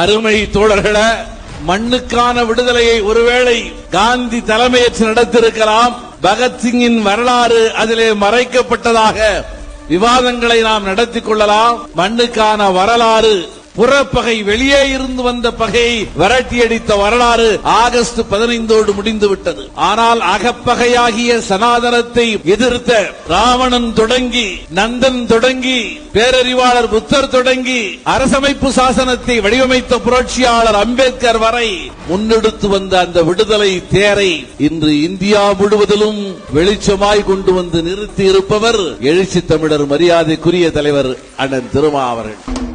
அருமை தோழர்களே மண்ணுக்கான விடுதலையை ஒருவேளை காந்தி தலைமையேற்று நடத்திருக்கலாம் பகத்சிங்கின் வரலாறு அதிலே மறைக்கப்பட்டதாக விவாதங்களை நாம் நடத்திக் கொள்ளலாம். மண்ணுக்கான வரலாறு புறப்பகை வெளியே இருந்து வந்த பகையை விரட்டியடித்த வரலாறு ஆகஸ்ட் பதினைந்தோடு முடிந்து விட்டது. ஆனால் அகப்பகையாகிய சனாதனத்தை எதிர்த்த ராவணன் தொடங்கி நந்தன் தொடங்கி பேரறிவாளர் புத்தர் தொடங்கி அரசமைப்பு சாசனத்தை வடிவமைத்த புரட்சியாளர் அம்பேத்கர் வரை முன்னெடுத்து வந்த அந்த விடுதலை தேரை இன்று இந்தியா முழுவதிலும் வெளிச்சமாய் கொண்டு வந்து நிறுத்தி இருப்பவர் எழுச்சி தமிழர் மரியாதைக்குரிய தலைவர் அண்ணன் திருமா அவர்கள்